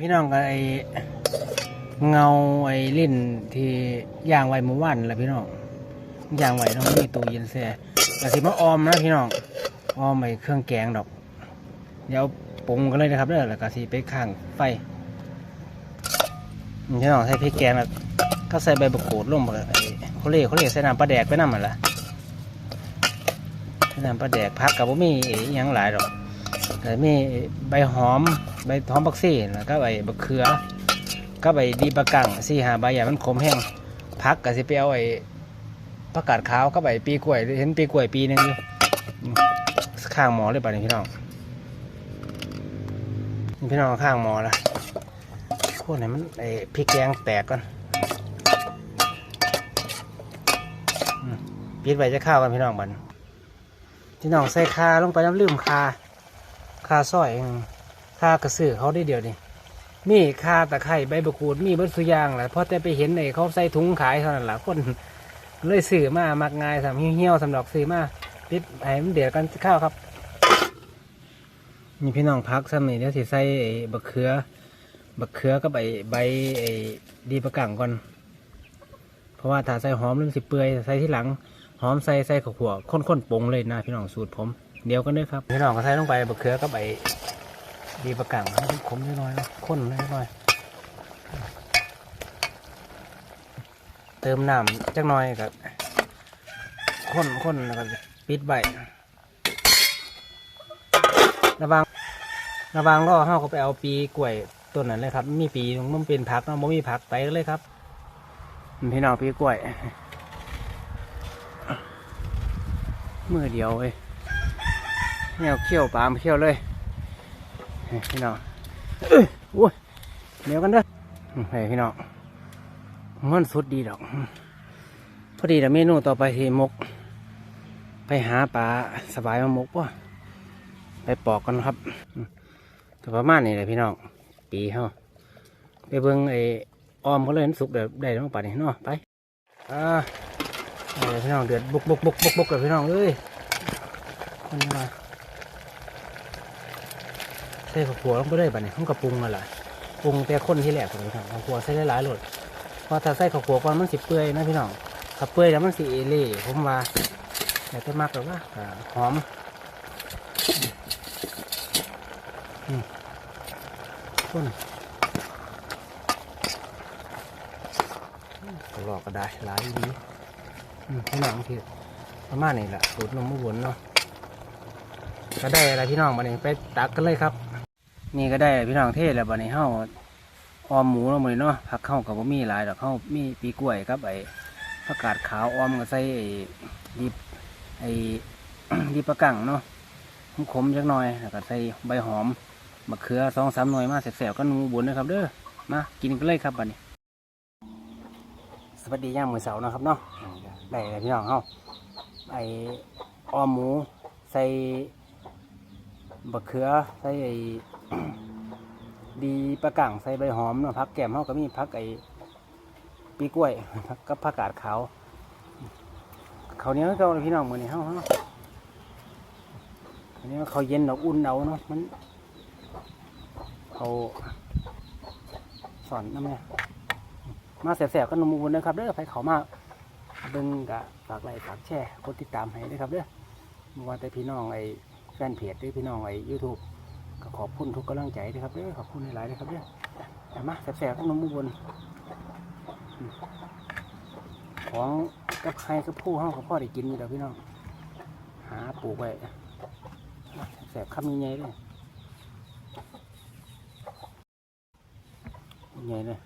พี่น้องกับไอ้เงาไอ้ลิ้นที่ย่างไว้เมื่อวานแหละพี่น้องย่างไว้ต้องมีตู้เย็นแช่แต่สิมาออมนะพี่น้องออมไอ้เครื่องแกงดอก เดี๋ยวปรุงกันเลยนะครับเด้อแล้วก็สิไปข้างไฟพี่น้องใส่พริกแกงแบบก็ใส่ใบมะกรูดลงไปไอ้เขาเรียกเขาเรียกใส่น้ำปลาแดกไปน้ำมันละใส่น้ำปลาแดกพักกับว่ามีอหยังหลายดอก แต่มีใบหอมใบหอมบักซี่แล้วก็ใบบักเขือก็ใบดีปะกังสี่หาใบอย่างมันขมแห้งพักก็สิไปเอาไอ้ผักกาดขาวก็ใบปีกล้วยเห็นปีกล้วยปีนึงอยู่ข้างหมอเลยป่ะนี่พี่น้องพี่น้องข้างหมอละโคตรไหนมันไอ้พริกแกงแตกก่อนปิดไว้จะข้าวกันพี่น้องบันพี่น้องใส่คาลงไปน้ำลืมคา คาซอยเองคากระสือเขาได้เดียวนี่มีคาตะไคร้ใบบกูดมีเบิดสุยางแหละเพราะแต่ไปเห็นไอ้เขาใส่ถุงขายเท่านั้นแหละคนเลยซื้อมามักง่ายสำเหี้ยวสำหรับซื้อมาปิดให้มันเดือดกันข้าวครับนี่พี่น้องพักซ้ำนี่เดี๋ยวสิใส่ไอ้บักเขือบักเขือกับไอ้ใบไอ้ดีประกังก่อน เพราะว่าถ้าใส่หอมมันสิเปื่อยใส่ที่หลังหอมใส่ใส่ขัวข้นๆปงเลยนะพี่น้องสูตรผม เดี๋ยวกันด้อครับพี่น้องก็ใส่ลงไปบักเขือกับไอ้ดีประกังให้มันขมน้อยๆนะข้นน้อย เติมน้ำจักหน่อยกับข้นข้นแล้วก็ปิดใบระวังระวังก็ห้าก็ไปเอาปีกล้วยต้นนั้นเลยครับ มีปีมันเป็นผักเนาะมันมีผักไปเลยครับพี่น้องปีกล้วยมือเดียวเว้ย แนวเขี้ยวปลามเขี้ยวเลยพี่น้องเอ้ยโอ้ยเดี๋ยวกันเด้ออืมให้พี่น้องมันสุดดีดอก พอดีแต่เมนูต่อไปที่มก ไปหาปลาสบายมามกป่ะไปปอกกันครับอืมก็ประมาณนี้แหละพี่น้องปีเฮาไปเบิ่งไอ้ออมเขาเลยมันสุกเดี๋ยวได้ต้องป่านี่เนาะไปอ่าพี่น้องเดือดบุกบุกบุกบุกบุกเลยพี่น้องเอ้ยคนมา ใส่ข้าวขัวลงไปเลยบัดนี้ต้องกระปรุงมาละปรุงแต่คนที่แหลกผมพี่น้องข้าวขัวใส่หลายๆโหลดเพราะถ้าใส่ข้าวขัวก่อนมันสิเปื่อยนะพี่น้องถ้าเปื่อยแล้วมันสิเอเล่ผมว่าแต่จะมากหรอว่าหอมอืมคนหลอกก็ได้หลายดีอืมพี่น้องที่ประมาณนี้แหละสูตรนมมะวนเนาะก็ได้อะไรพี่น้องบันนี้ไปตักกันเลยครับ นี่ก็ได้พี่น้องเทศแล้วบันนี้เฮาออมหมูเนาะมื้อนี้เนาะผักเข้ากับบ่มีหลายดอกเข้ามีปีกล้วยครับไอ้ผักกาดขาวออมก็ใส่ไอ้ดิบไอ้ดิบปลากังเนาะขมๆจักหน่อยแล้วก็ใส่ใบหอมมะเขือสองสามหน่วยมาแสบๆก็นูบุญนะครับเด้อมากินกันเลยครับบัดนี้ สวัสดีย่างมือเสาร์นะครับเนาะได้เลยพี่น้องเฮาไอ้ออมหมูใส่บักเขือใส่ไอ้ ดีปลากั่งใส่ใบหอมเนาะพักแก้มเขาก็มีพักไอ้ปีกล้วยพักกับผักกาดขาวเขาวเหนี้ก็พี่น้องมือนี่เฮาเฮาอันนี้เขาวเย็นดอกอุ่นเอาเนาะมันเขาสอนน้ำเนี่ยมาแสบๆก็นมวุ้นนะครับเด้อไปเขามาเบิ่งกะฝากไลค์ฝากแชร์กดติดตามให้ด้วยครับเด้อเมื่อวานแต่พี่น้องไอ้แฟนเพจด้วยพี่น้องไอ้ยูทูบ ก็ขอบคุณทุกกำลังใจด้วยครับเด้อขอบคุณหลายๆเลยครับเด้อแต่มาแสบๆต้องน้ำมูบนของกับใครกับผู้ห้องกับพ่อได้กินอยู่แล้วพี่น้องหาปลูกไว้แสบๆคำใหญ่เลยใหญ่เลย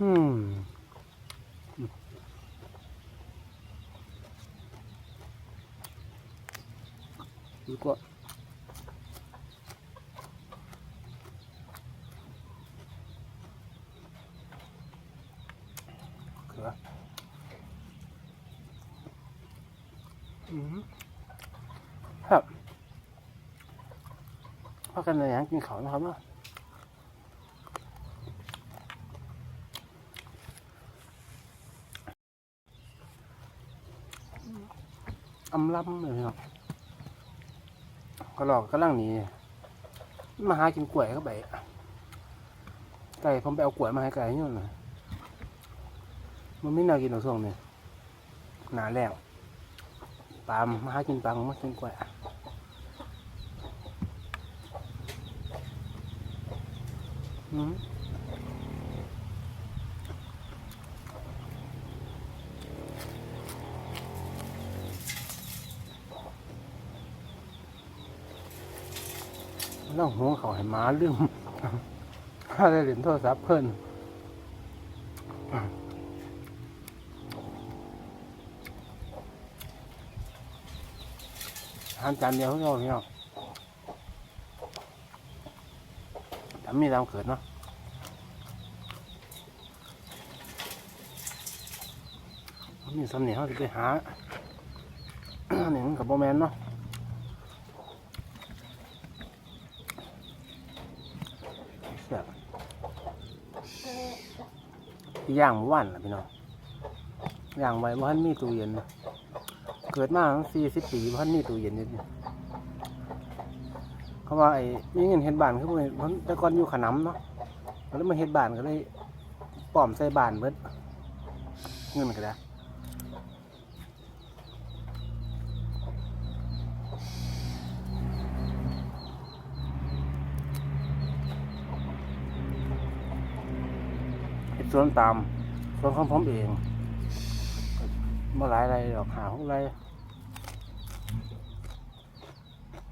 อืมดีกว่าเขืออืมครับพา กันเลยยังกินเขานะครับเนาอำลำเลยเนาะก็หลอกกำลังนี้มาหากินกล้วยเข้าไปไก่ผมไปเอากล้วยมาให้ไก่นี่น่ะมันไม่น่ากินหรอกช่วงนี้หนาแล้วปลามมาหากินปลามากินกล้วย อืมน้องหัวเขาให้หมาเรื่องถ้าได้เหรียญโทรศัพท์เพิ่นทานจานเดียวเขาก็พี่น้อ งทำมีตามเกิดเนาะมีสำเนียงเขาจะไปหาหนึ่งกับโบแมนเนาะเสียบที่ย่างเมื่อวานล่ะพี่น้องย่างไว้ว่านมีตู้เย็น เกิดมาสี่สิบปีว่านมีตู้เย็นอยู่ เขาว่าไอ้มีเงินเฮ็ดบ้านคือพวกนี้ผมแต่ก่อนอยู่ขนำเนาะแล้วมาเฮ็ดบ้านก็เลยป้อมใส่บ้านเบิดเงินก็ได้เป็นสวนตามสวนของผมเองเมื่อหลายไรดอกหาของไร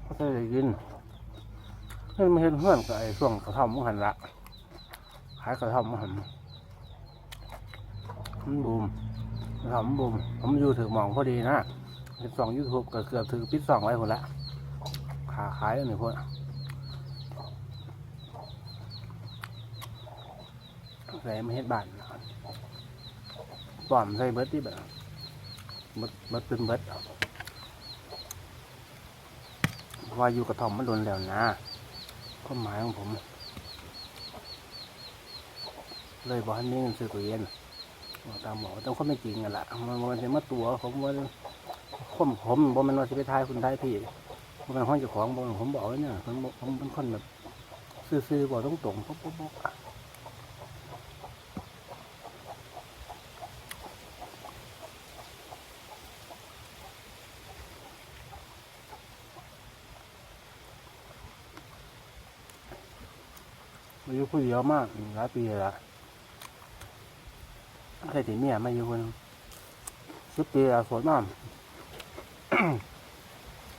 ก็จะได้ยิน เพื่อนมาเห็นเพื่อนกับไอ้ช่วงกระท่อมมหันละขายกระท่อมมหันมันบูมกระท่อมบูมผมอยู่ถือหมองพอดีนะเป็นสองยูทูบก็เกือบถือปิดสองไว้หมดละขาขายอันนี้พวกใส่มาเฮ็ดบานปลอมใส่เบิดที่แบบเบิดเบิดเป็นเบิดเอาเพราะว่าอยู่กระท่อมมันโดนแล้วนะ ข้อหมายของผม เลยบอกให้มีเงินซื้อตู้เย็นบอกตามหมอต้องข้อไม่จริงกันละมันมันจะมาตัวผมว่าข้อมผมบอกมันว่าสิไปทายคุณทายพี่มันห้องเจ้าของบอกผมบอกว้เนี่ยผมบอกผมเป็นคนแบบ ซื่อๆบอกตรงตรงๆปุ๊บปุ๊บปุ๊บ มาอยู่ผู้เดียวมากหลายปีละเคยถึงเมียมาอยู่คนสิบปีแล้วสวยมาก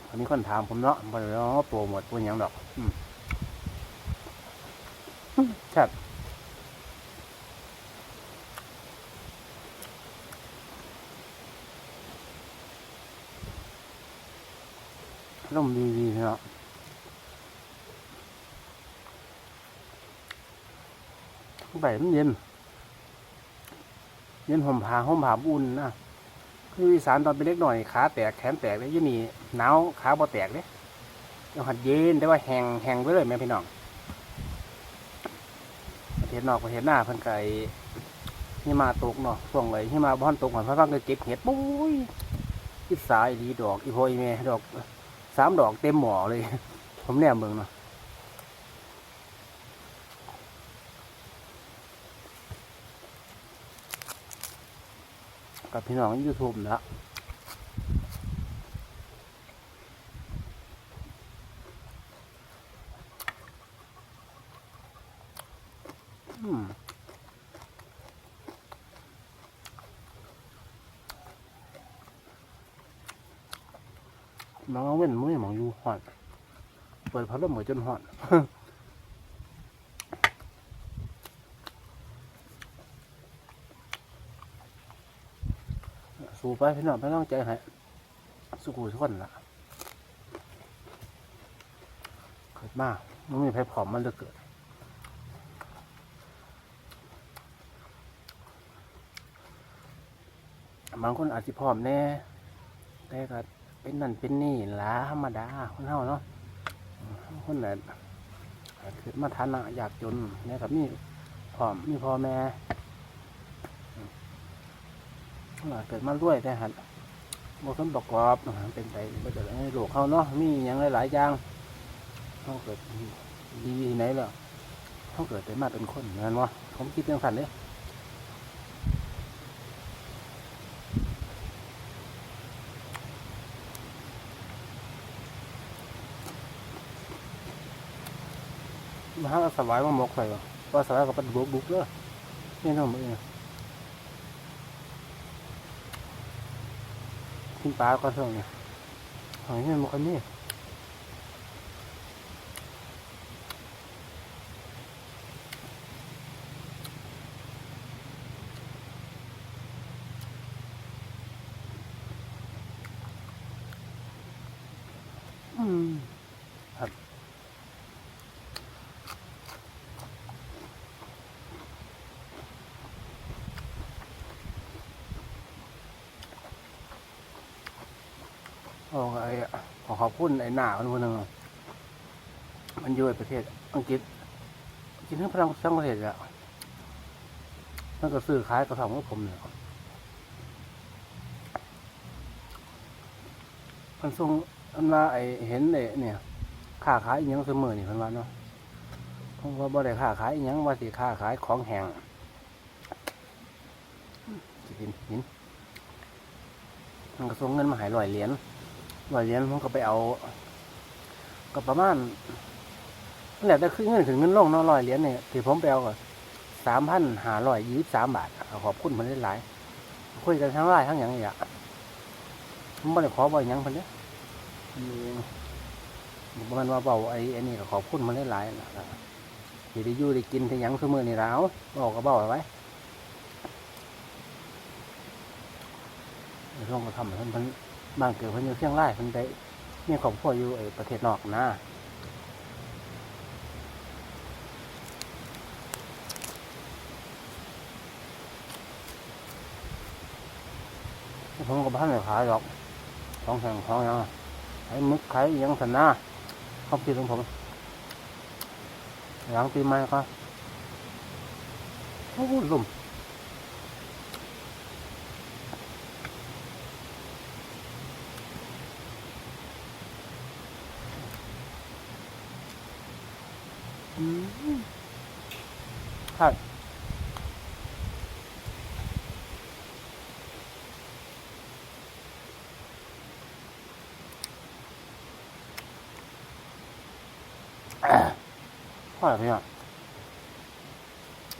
อันนี้คนถามผมเนาะบ่ได้ว่าโปรโมทปุ่นยังดอกครับร่มดีๆเนาะ ใบมันเย็น เย็นห่มผ้าห่มผ้าอุ่นนะคืออีสานตอนเป็นเล็กหน่อยขาแตกแขนแตกเลยยี่นี่หนาวขาบ่แตกเลยยังหัดเย็นแต่ว่าแห้งแห้งไปเลยแม่พี่น้องประเทศนอกประเทศหน้าเพิ่นไก่หิมาตกเนาะช่วงเลยหิมาบ้านตกหันพระฟังก็เก็บเห็ดปุ้ยอีสายดีดอกอีโพอีเมดอกสามดอกเต็มหมอเลย ผมแนมเมืองเนาะ กับพี่น้องยูทูบนะอืมน้องเว้นมือหมองอยู่หอน เปิดพัดลมเหมือนจนหอน สู้ไปพี่น้องพี่น้องใจให้สู้ทุกคนละเกิดมากมันมีไผผอมมันจะเกิดบางคนอาจจะผอมแน่ แต่ก็เป็นนั่นเป็นนี่ล่ะธรรมดาคนเฮาเนาะคนไหนเกิดมาฐานะอยากจนเนี่ยกับมีผอมมีพ่อแม่ เกิดมารวยแต่หันบสมประกอบเป็นไปก็จะให้โลกเขาเนาะมีอย่างหลายๆอย่างเขาเกิดดีที่ไหนแล้วเขาเกิดเป็นมาเป็นคนเหมือนวะผมคิดเรื่องสันเลยมาหาสวายมาหมกใส่วะว่าสวายกับปัดบุกบุกเลยนี่น้องมืออง กินปลาก็เท่านี้หอยนี่มันคนนี้อื โอ้ไอ้อะขอขอบคุณไอ้หน้าคนคนหนึ่งมันอยู่ในประเทศอังกฤษกินทั้งพลังทั้งประเทศอะมันก็ซื้อขายกระทำกับผมเนี่ยมันส่งอันว่าไอเห็นเนี่ยเนี่ยค้าขายอิหยังเสมอนี่พันว่าเนาะผมว่าบ่ได้ค้าขายอิหยังว่าสิค้าขายของแห้งกินหินมันก็ส่งเงินมาหายร้อยเหรียญ ร้อยเหรียญผมก็ไปเอา ก็ประมาณนั่นแหละแต่คือเงินถึงเงินลงเนาะร้อยเหรียญเนี่ยที่ผมไปเอาก็สามพันหาร้อยยี่สิบสามบาทขอบคุณมันได้หลายคุยกันทั้งไลน์ทั้งอย่างนี้อะผมไม่ได้ขอบ่อยยังเพันเนี้ยมันว่าเบาไอ้ไอ้นี่ก็ขอบคุณมันหลายๆนะที่ได้อยู่ได้กินที่ยังเสมอนี่แล้วบอกก็เบาไว้ช่วงก็ทำเพิ่นเพิ่น บางเกิดเพิ่นอยู่เชียงรายเพิ่นได้มีครอบครัวอยู่ไอ้ประเทศนอกนะผมก็บ้านไม่ขายหรอกของแข่งของยังไอ้มึกไข่ยังสันนาขอบคิดของผมหลังปีใหม่ก็โอ้ลุ่มอืม ใช่พ่อพี่น้อง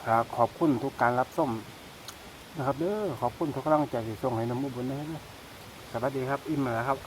ครับขอบคุณทุกการรับส้มนะครับเด้อขอบคุณทุกกำลังใจที่ส่งให้น้ำมุบุญนะครับสวัสดีครับ อิ่มแล้วครับ